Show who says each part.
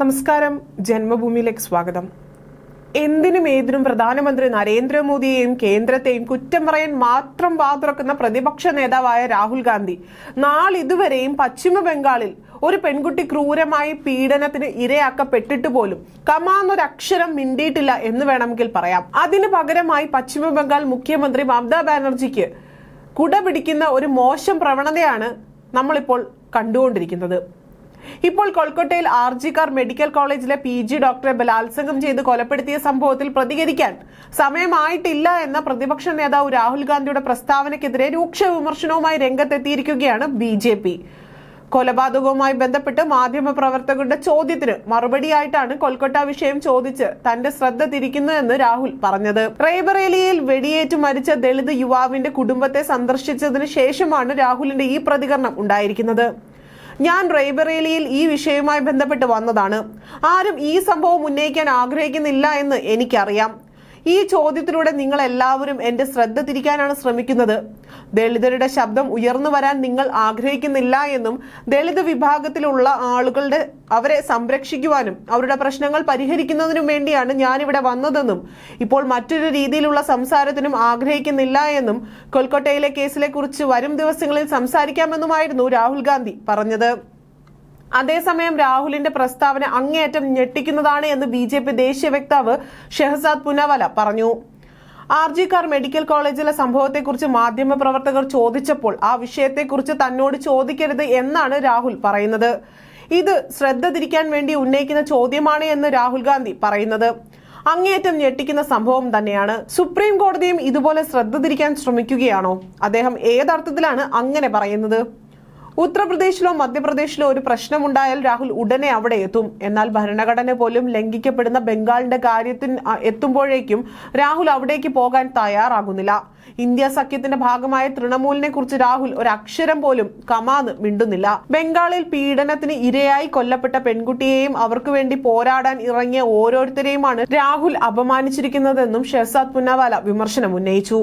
Speaker 1: നമസ്കാരം. ജന്മഭൂമിയിലേക്ക് സ്വാഗതം. എന്തിനും ഏതിനും പ്രധാനമന്ത്രി നരേന്ദ്രമോദിയെയും കേന്ദ്രത്തെയും കുറ്റം പറയാൻ മാത്രം വാതുറക്കുന്ന പ്രതിപക്ഷ നേതാവായ രാഹുൽ ഗാന്ധി നാളിതുവരെയും പശ്ചിമ ബംഗാളിൽ ഒരു പെൺകുട്ടി ക്രൂരമായി പീഡനത്തിന് ഇരയാക്കപ്പെട്ടിട്ട് പോലും കമാന്നൊരക്ഷരം മിണ്ടിയിട്ടില്ല എന്ന് വേണമെങ്കിൽ പറയാം. അതിന് പകരമായി പശ്ചിമ ബംഗാൾ മുഖ്യമന്ത്രി മമതാ ബാനർജിക്ക് കുട പിടിക്കുന്ന ഒരു മോശം പ്രവണതയാണ് നമ്മളിപ്പോൾ കണ്ടുകൊണ്ടിരിക്കുന്നത്. ഇപ്പോൾ കൊൽക്കട്ടയിൽ ആർ ജി കാർ മെഡിക്കൽ കോളേജിലെ പി ജി ഡോക്ടറെ ബലാത്സംഗം ചെയ്ത് കൊലപ്പെടുത്തിയ സംഭവത്തിൽ പ്രതികരിക്കാൻ സമയമായിട്ടില്ല എന്ന പ്രതിപക്ഷ നേതാവ് രാഹുൽ ഗാന്ധിയുടെ പ്രസ്താവനയ്ക്കെതിരെ രൂക്ഷ വിമർശനവുമായി രംഗത്തെത്തിയിരിക്കുകയാണ് ബി ജെ പി. കൊലപാതകവുമായി ബന്ധപ്പെട്ട് മാധ്യമപ്രവർത്തകരുടെ ചോദ്യത്തിന് മറുപടിയായിട്ടാണ് കൊൽക്കത്ത വിഷയം ചോദിച്ച് തന്റെ ശ്രദ്ധ തിരിക്കുന്നതെന്ന് രാഹുൽ പറഞ്ഞത്. റേബറേലിയിൽ വെടിയേറ്റ് മരിച്ച ദളിത് യുവാവിന്റെ കുടുംബത്തെ സന്ദർശിച്ചതിന് ശേഷമാണ് രാഹുലിന്റെ ഈ പ്രതികരണം ഉണ്ടായിരിക്കുന്നത്. ഞാൻ റൈബറേലിയിൽ ഈ വിഷയവുമായി ബന്ധപ്പെട്ട് വന്നതാണ്. ആരും ഈ സംഭവം ഉന്നയിക്കാൻ ആഗ്രഹിക്കുന്നില്ല എന്ന് എനിക്കറിയാം. ഈ ചോദ്യത്തിലൂടെ നിങ്ങൾ എല്ലാവരും എന്റെ ശ്രദ്ധ തിരിക്കാനാണ് ശ്രമിക്കുന്നത്. ദളിതരുടെ ശബ്ദം ഉയർന്നു വരാൻ നിങ്ങൾ ആഗ്രഹിക്കുന്നില്ല എന്നും ദളിത് വിഭാഗത്തിലുള്ള ആളുകളുടെ അവരെ സംരക്ഷിക്കുവാനും അവരുടെ പ്രശ്നങ്ങൾ പരിഹരിക്കുന്നതിനും വേണ്ടിയാണ് ഞാനിവിടെ വന്നതെന്നും ഇപ്പോൾ മറ്റൊരു രീതിയിലുള്ള സംസാരത്തിനും ആഗ്രഹിക്കുന്നില്ല എന്നും കൊൽക്കട്ടയിലെ കേസിലെ കുറിച്ച് വരും ദിവസങ്ങളിൽ സംസാരിക്കാമെന്നുമായിരുന്നു രാഹുൽ ഗാന്ധി പറഞ്ഞത്. അതേസമയം രാഹുലിന്റെ പ്രസ്താവന അങ്ങേയറ്റം ഞെട്ടിക്കുന്നതാണ് എന്ന് ബി ജെ പി ദേശീയ വക്താവ് ഷെഹസാദ് പുനവല പറഞ്ഞു. ആർ ജി കാർ മെഡിക്കൽ കോളേജിലെ സംഭവത്തെക്കുറിച്ച് മാധ്യമപ്രവർത്തകർ ചോദിച്ചപ്പോൾ ആ വിഷയത്തെക്കുറിച്ച് തന്നോട് ചോദിക്കരുത് എന്നാണ് രാഹുൽ പറയുന്നത്. ഇത് ശ്രദ്ധ തിരിക്കാൻ വേണ്ടി ഉന്നയിക്കുന്ന ചോദ്യമാണ് എന്ന് രാഹുൽ ഗാന്ധി പറയുന്നത്. അങ്ങേയറ്റം ഞെട്ടിക്കുന്ന സംഭവം തന്നെയാണ്. സുപ്രീം കോടതിയും ഇതുപോലെ ശ്രദ്ധ തിരിക്കാൻ ശ്രമിക്കുകയാണോ? അദ്ദേഹം ഏതർത്ഥത്തിലാണ് അങ്ങനെ പറയുന്നത്? ഉത്തർപ്രദേശിലോ മധ്യപ്രദേശിലോ ഒരു പ്രശ്നമുണ്ടായാൽ രാഹുൽ ഉടനെ അവിടെ എത്തും. എന്നാൽ ഭരണഘടന പോലും ലംഘിക്കപ്പെടുന്ന ബംഗാളിന്റെ കാര്യത്തിൽ എത്തുമ്പോഴേക്കും രാഹുൽ അവിടേക്ക് പോകാൻ തയ്യാറാകുന്നില്ല. ഇന്ത്യ സഖ്യത്തിന്റെ ഭാഗമായ തൃണമൂലിനെ കുറിച്ച് രാഹുൽ ഒരു അക്ഷരം പോലും കമാന്ന് മിണ്ടുന്നില്ല. ബംഗാളിൽ പീഡനത്തിന് ഇരയായി കൊല്ലപ്പെട്ട പെൺകുട്ടിയെയും അവർക്ക് വേണ്ടി പോരാടാൻ ഇറങ്ങിയ ഓരോരുത്തരെയുമാണ് രാഹുൽ അപമാനിച്ചിരിക്കുന്നതെന്നും ഷെഹസാദ് പുന്നവാല വിമർശനം ഉന്നയിച്ചു